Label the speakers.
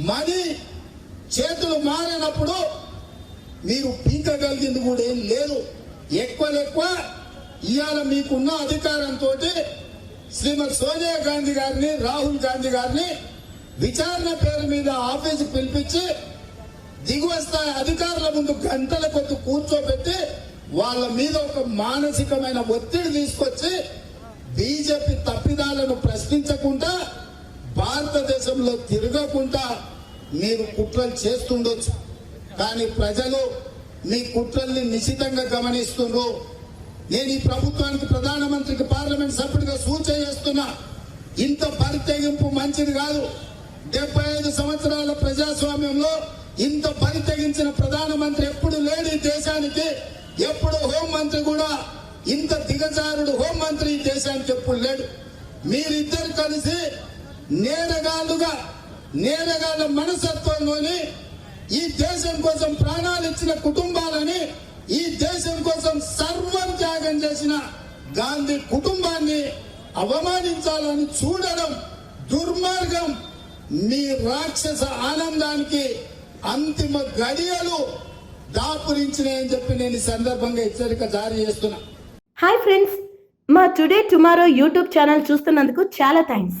Speaker 1: Money చేతులు మారినప్పుడు మీరు పీకగలిగింది కూడా ఏం లేదు. ఎక్కువ ఎక్కువ ఇవాళ మీకున్న అధికారంతో శ్రీమతి సోనియా గాంధీ గారిని రాహుల్ గాంధీ గారిని విచారణ పేరు మీద ఆఫీసు పిలిపించి దిగువ స్థాయి అధికారుల ముందు గంటల కొద్ది కూర్చోబెట్టి వాళ్ళ మీద ఒక మానసికమైన ఒత్తిడి తీసుకొచ్చి బీజేపీ తప్పిదాలను ప్రశ్నించకుండా భారతదేశంలో తిరగకుండా మీరు కుట్రలు చేస్తుండొచ్చు. కానీ ప్రజలు మీ కుట్రల్ని నిశితంగా గమనిస్తుండ్రు. నేను ఈ ప్రభుత్వానికి ప్రధానమంత్రికి పార్లమెంట్ సభ్యుడిగా సూచన చేస్తున్నా. ఇంత పరితెగింపు మంచిది కాదు. డెబ్బై ఐదు సంవత్సరాల ప్రజాస్వామ్యంలో ఇంత పరితెగించిన ప్రధానమంత్రి ఎప్పుడు లేడు ఈ దేశానికి. ఎప్పుడు హోంమంత్రి కూడా ఇంత దిగజారుడు హోంమంత్రి ఈ దేశానికి ఎప్పుడు లేడు. మీరిద్దరు కలిసి నేరగాళ్ళుగా నేరగాళ్ళ మనసత్వంలోని ఈ దేశం కోసం ప్రాణాలు ఇచ్చిన కుటుంబాలని ఈ దేశం కోసం సర్వం త్యాగం చేసిన గాంధీ కుటుంబాన్ని అవమానించాలని చూడడం దుర్మార్గం. మీ రాక్షస ఆనందానికి అంతిమ గడియలు దాపురించినాయని చెప్పి నేను ఈ సందర్భంగా హెచ్చరిక జారీ చేస్తున్నా.
Speaker 2: హాయ్ ఫ్రెండ్స్ మా టుడే టుమారో యూట్యూబ్ ఛానల్ చూస్తున్నందుకు చాలా థ్యాంక్స్